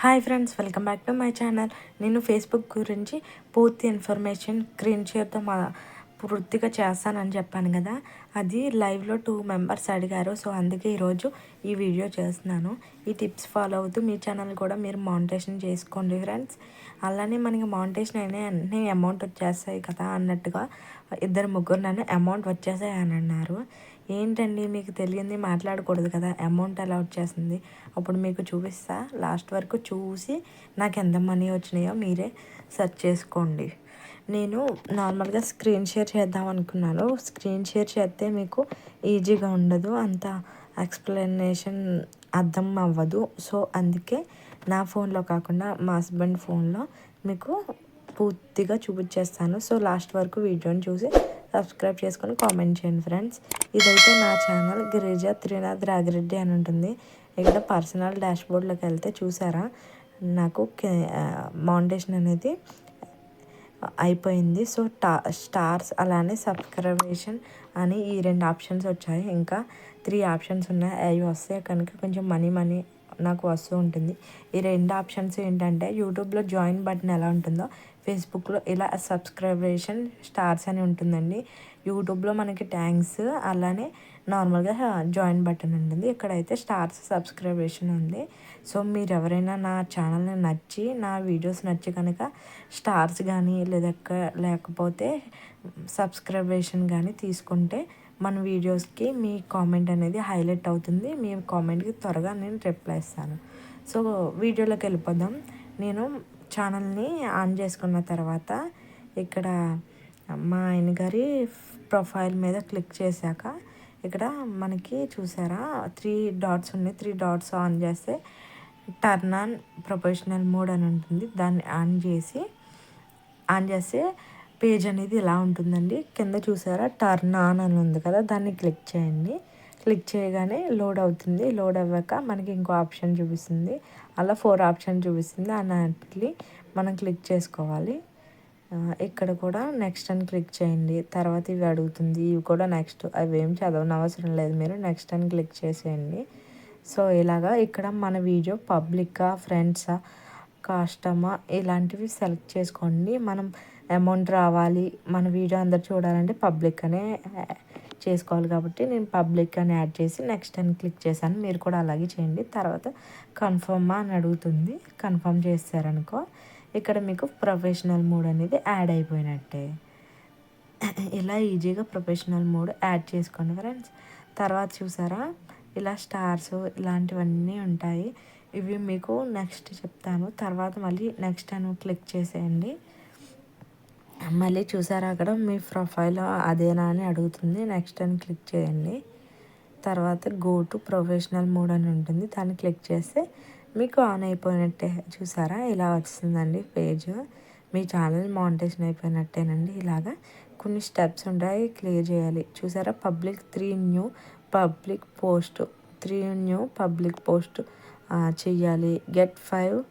Hi friends welcome back to my channel. నేను Facebook గురించి పూర్తి ఇన్ఫర్మేషన్ స్క్రీన్ షేర్తో మా పూర్తిగా చేస్తానని చెప్పాను కదా. అది లైవ్లో టూ మెంబర్స్ అడిగారు సో అందుకే ఈరోజు ఈ వీడియో చేస్తున్నాను. ఈ టిప్స్ ఫాలో అవుతూ మీ ఛానల్ కూడా మీరు మానిటేషన్ చేసుకోండి ఫ్రెండ్స్. అలానే మనకి మానిటేషన్ అయినా అన్నీ అమౌంట్ వచ్చేస్తాయి కదా అన్నట్టుగా ఇద్దరు ముగ్గురు నన్ను అమౌంట్ వచ్చేసాయి అని అన్నారు. ఏంటండి మీకు తెలియంది మాట్లాడకూడదు కదా? అమౌంట్ అలౌట్ వచ్చేస్తుంది అప్పుడు మీకు చూపిస్తా. లాస్ట్ వరకు చూసి నాకు ఎంత మనీ వచ్చినాయో మీరే సెర్చ్ చేసుకోండి. నేను నార్మల్గా స్క్రీన్ షేర్ చేద్దాం అనుకున్నాను. స్క్రీన్ షేర్ చేస్తే మీకు ఈజీగా ఉండదు. అంత ఎక్స్ప్లెనేషన్ అర్థం అవ్వదు. సో అందుకే నా ఫోన్లో కాకుండా మా హస్బెండ్ ఫోన్లో మీకు పూర్తిగా చూపించేస్తాను. సో లాస్ట్ వరకు వీడియోని చూసి సబ్స్క్రైబ్ చేసుకొని కామెంట్ చేయండి ఫ్రెండ్స్ ఇదైతే నా ఛానల్ గిరిజ త్రినాథ్ రాగిరెడ్డి అని ఉంటుంది. ఇక్కడ పర్సనల్ డాష్బోర్డ్లోకి వెళ్తే చూసారా? నాకు మౌంటేషన్ అనేది అయిపోయింది. సో టా స్టార్స్ అలానే సబ్స్క్రిప్షన్ అని ఈ రెండు ఆప్షన్స్ వచ్చాయి. ఇంకా త్రీ ఆప్షన్స్ ఉన్నాయి. అవి వస్తే కనుక కొంచెం మనీ మనీ నాకు వస్తూ ఉంటుంది. ఈ రెండు ఆప్షన్స్ ఏంటంటే యూట్యూబ్లో జాయిన్ బటన్ ఎలా ఉంటుందో ఫేస్బుక్లో ఇలా సబ్స్క్రిబేషన్ స్టార్స్ అని ఉంటుందండి. యూట్యూబ్లో మనకి ట్యాంక్స్ అలానే నార్మల్గా జాయిన్ బటన్ ఉంటుంది. ఇక్కడైతే స్టార్స్ సబ్స్క్రిబేషన్ ఉంది. సో మీరు ఎవరైనా నా ఛానల్ని నచ్చి నా వీడియోస్ నచ్చి కనుక స్టార్స్ కానీ లేదా లేకపోతే సబ్స్క్రిబేషన్ కానీ తీసుకుంటే మన వీడియోస్కి మీ కామెంట్ అనేది హైలైట్ అవుతుంది. మీ కామెంట్కి త్వరగా నేను రిప్లై ఇస్తాను. సో వీడియోలోకి వెళ్ళిపోదాం. నేను ఛానల్ని ఆన్ చేసుకున్న తర్వాత ఇక్కడ మా ఆయన గారి ప్రొఫైల్ మీద క్లిక్ చేశాక ఇక్కడ మనకి చూసారా? త్రీ డాట్స్ ఉన్నాయి. త్రీ డాట్స్ ఆన్ చేస్తే టర్న్ ఆన్ ప్రొఫెషనల్ మోడ్ అని ఉంటుంది. దాన్ని ఆన్ చేసి ఆన్ చేస్తే పేజ్ అనేది ఇలా ఉంటుందండి. కింద చూసారా? టర్న్ ఆన్ అని ఉంది కదా? దాన్ని క్లిక్ చేయండి. క్లిక్ చేయగానే లోడ్ అవుతుంది. లోడ్ అవ్వక మనకి ఇంకో ఆప్షన్ చూపిస్తుంది. అలా ఫోర్ ఆప్షన్ చూపిస్తుంది. అన్నట్లు మనం క్లిక్ చేసుకోవాలి. ఇక్కడ కూడా నెక్స్ట్ అని క్లిక్ చేయండి. తర్వాత ఇవి అడుగుతుంది. ఇవి కూడా నెక్స్ట్. అవి ఏం చదవని అవసరం లేదు. మీరు నెక్స్ట్ అని క్లిక్ చేసేయండి. సో ఇలాగా ఇక్కడ మన వీడియో పబ్లికా ఫ్రెండ్సా కాస్టమా ఇలాంటివి సెలెక్ట్ చేసుకోండి. మనం అమౌంట్ రావాలి. మన వీడియో అందరు చూడాలంటే పబ్లిక్ అనే చేసుకోవాలి కాబట్టి నేను పబ్లిక్ అని యాడ్ చేసి నెక్స్ట్ అని క్లిక్ చేశాను. మీరు కూడా అలాగే చేయండి. తర్వాత కన్ఫర్మా అని అడుగుతుంది. కన్ఫర్మ్ చేస్తారనుకో ఇక్కడ మీకు ప్రొఫెషనల్ మోడ్ అనేది యాడ్ అయిపోయినట్టే. ఇలా ఈజీగా ప్రొఫెషనల్ మోడ్ యాడ్ చేసుకోండి ఫ్రెండ్స్. తర్వాత చూసారా? ఇలా స్టార్స్ ఇలాంటివన్నీ ఉంటాయి. ఇవి మీకు నెక్స్ట్ చెప్తాను. తర్వాత మళ్ళీ నెక్స్ట్ అని క్లిక్ చేసేయండి. మళ్ళీ చూసారా అక్కడ? మీ ప్రొఫైల్ అదేనా అని అడుగుతుంది. నెక్స్ట్ అని క్లిక్ చేయండి. తర్వాత గో టు ప్రొఫెషనల్ మోడ్ అని ఉంటుంది. దాన్ని క్లిక్ చేస్తే మీకు ఆన్ అయిపోయినట్టే. చూసారా? ఇలా వస్తుందండి పేజ్. మీ ఛానల్ మానిటేషన్ అయిపోయినట్టేనండి. ఇలాగా కొన్ని స్టెప్స్ ఉంటాయి. క్లియర్ చేయాలి. చూసారా? Public three new public post. Three new public post చెయ్యాలి. గెట్ ఫైవ్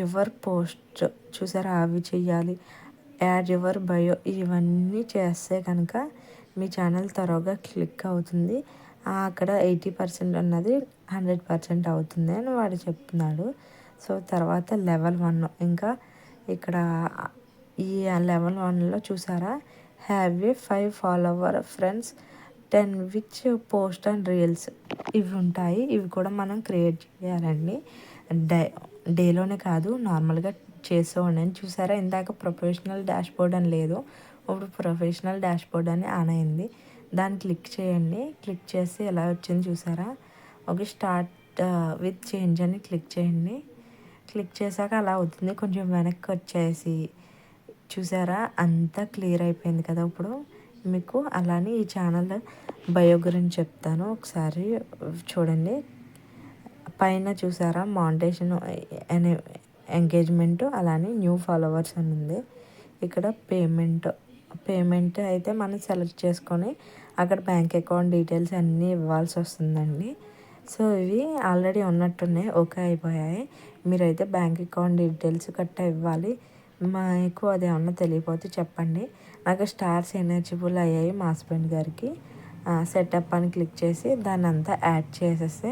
యువర్ పోస్ట్ చూసారా? అవి చేయాలి యాడ్ యువర్ బయో ఇవన్నీ చేస్తే కనుక మీ ఛానల్ త్వరగా క్లిక్ అవుతుంది. అక్కడ ఎయిటీ పర్సెంట్ అన్నది హండ్రెడ్ పర్సెంట్ అవుతుంది అని వాడు చెప్తున్నాడు. సో తర్వాత లెవెల్ వన్ ఇంకా ఇక్కడ ఈ లెవెల్ వన్లో చూసారా? Have a five follower friends ten which post and reels ఇవి ఉంటాయి. ఇవి కూడా మనం క్రియేట్ చేయాలండి. డై డేలోనే కాదు నార్మల్గా చేస్తూ ఉండండి. చూసారా ఇందాక ప్రొఫెషనల్ డాష్ బోర్డ్ అని లేదు ఇప్పుడు ప్రొఫెషనల్ డాష్ బోర్డ్ అని ఆన్ అయింది. దాన్ని క్లిక్ చేయండి. క్లిక్ చేసి ఎలా వచ్చింది చూసారా? ఓకే స్టార్ట్ విత్ చేంజ్ అని క్లిక్ చేయండి. క్లిక్ చేశాక అలా అవుతుంది. కొంచెం వెనక్కి వచ్చేసి చూసారా అంతా క్లియర్ అయిపోయింది కదా ఇప్పుడు. మీకు అలానే ఈ ఛానల్ బయో గురించి చెప్తాను. ఒకసారి చూడండి. పైన చూసారా? మాంటేషన్ అనే ఎంగేజ్మెంట్ అలానే న్యూ ఫాలోవర్స్ అని ఉంది. ఇక్కడ పేమెంట్ పేమెంట్ అయితే మనం సెలెక్ట్ చేసుకొని అక్కడ బ్యాంక్ అకౌంట్ డీటెయిల్స్ అన్నీ ఇవ్వాల్సి వస్తుందండి. సో ఇవి ఆల్రెడీ ఉన్నట్టున్నాయి. ఓకే అయిపోయాయి. మీరైతే బ్యాంక్ అకౌంట్ డీటెయిల్స్ కట్టా ఇవ్వాలి. మాకు అది ఏమన్నా తెలియకపోతే చెప్పండి. నాకు స్టార్స్ ఎనర్జిబుల్ అయ్యాయి మా హస్బెండ్ గారికి. సెటప్ అని క్లిక్ చేసి దాన్ని అంతా యాడ్ చేసేస్తే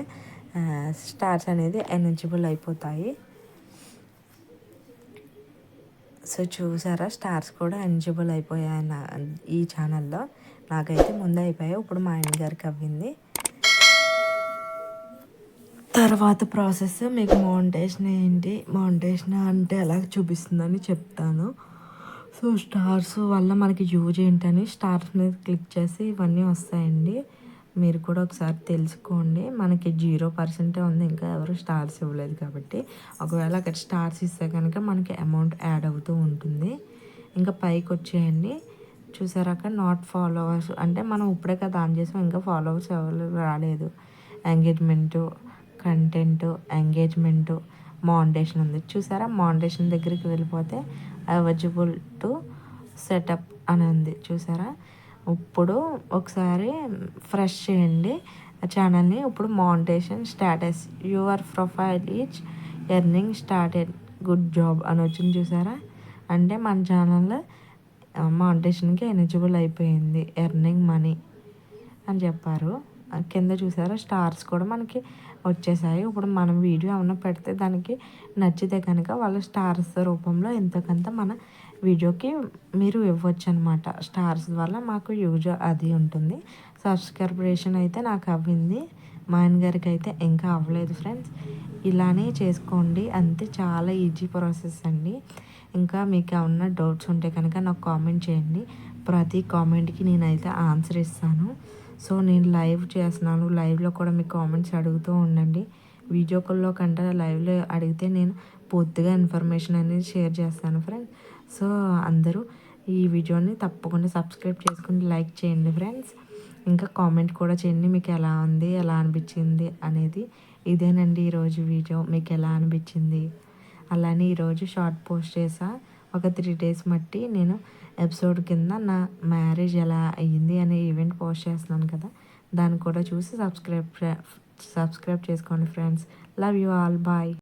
స్టార్స్ అనేది ఎనర్జిబుల్ అయిపోతాయి. సో చూసారా స్టార్స్ కూడా ఎనర్జిబుల్ అయిపోయాయి నా ఈ ఛానల్లో నాకైతే ముందు అయిపోయాయి ఇప్పుడు మా ఆయన గారికి అవ్వింది. తర్వాత ప్రాసెస్ మీకు మౌంటేషన్ ఏంటి? మౌంటేషన్ అంటే ఎలా చూపిస్తుందని చెప్తాను. సో స్టార్స్ వల్ల మనకి యూజ్ ఏంటని స్టార్స్ మీద క్లిక్ చేసి ఇవన్నీ వస్తాయండి. మీరు కూడా ఒకసారి తెలుసుకోండి. మనకి జీరో పర్సెంటే ఉంది. ఇంకా ఎవరు స్టార్స్ ఇవ్వలేదు కాబట్టి. ఒకవేళ అక్కడ స్టార్స్ ఇస్తే కనుక మనకి అమౌంట్ యాడ్ అవుతూ ఉంటుంది. ఇంకా పైకి వచ్చేయండి. చూసారా అక్కడ? Not followers. అంటే మనం ఇప్పుడే కదా ఆన్ చేసాం. ఇంకా ఫాలోవర్స్ ఎవరు రాలేదు. ఎంగేజ్మెంటు కంటెంటు ఎంగేజ్మెంటు మౌండేషన్ ఉంది. చూసారా? మౌండేషన్ దగ్గరికి వెళ్ళిపోతే అవైలబుల్ టు సెటప్ అని ఉంది. చూసారా? ఇప్పుడు ఒకసారి ఫ్రెష్ చేయండి. ఛానల్ని ఇప్పుడు monetisation status your profile each earning started good job అని వచ్చింది చూసారా? అంటే మన ఛానల్లో మౌంటేషన్కి ఎలిజిబుల్ అయిపోయింది. ఎర్నింగ్ మనీ అని చెప్పారు. కింద చూసారా? స్టార్స్ కూడా మనకి వచ్చేసాయి. ఇప్పుడు మనం వీడియో ఏమైనా పెడితే దానికి నచ్చితే కనుక వాళ్ళ స్టార్స్ రూపంలో ఎంతో కొంత మన వీడియోకి మీరు ఇవ్వచ్చు అనమాట స్టార్స్ వల్ల మాకు యూజ్ అది ఉంటుంది. సబ్స్క్రిప్షన్ అయితే నాకు అవ్వింది. మా ఆయన గారికి అయితే ఇంకా అవ్వలేదు ఫ్రెండ్స్. ఇలానే చేసుకోండి. అంతే చాలా ఈజీ ప్రాసెస్ అండి. ఇంకా మీకు ఏమన్నా డౌట్స్ ఉంటే కనుక నాకు కామెంట్ చేయండి. ప్రతి కామెంట్కి నేనైతే ఆన్సర్ ఇస్తాను. సో నేను లైవ్ చేస్తున్నాను. లైవ్లో కూడా మీ కామెంట్స్ అడుగుతూ ఉండండి. వీడియో కాల్లో కంటే లైవ్లో అడిగితే నేను పూర్తిగా ఇన్ఫర్మేషన్ అనేది షేర్ చేస్తాను ఫ్రెండ్స్ సో అందరూ ఈ వీడియోని తప్పకుండా సబ్స్క్రైబ్ చేసుకుని లైక్ చేయండి ఫ్రెండ్స్ ఇంకా కామెంట్ కూడా చేయండి మీకు ఎలా ఉంది ఎలా అనిపించింది అనేది. ఇదేనండి ఈరోజు వీడియో మీకు ఎలా అనిపించింది? అలానే ఈరోజు షార్ట్ పోస్ట్ చేసా. ఒక త్రీ డేస్ మట్టి నేను ఎపిసోడ్ కింద నా మ్యారేజ్ ఎలా అయ్యింది అనే ఈవెంట్ పోస్ట్ చేస్తున్నాను కదా. దాన్ని కూడా చూసి సబ్స్క్రైబ్ సబ్స్క్రైబ్ చేసుకోండి friends love you all bye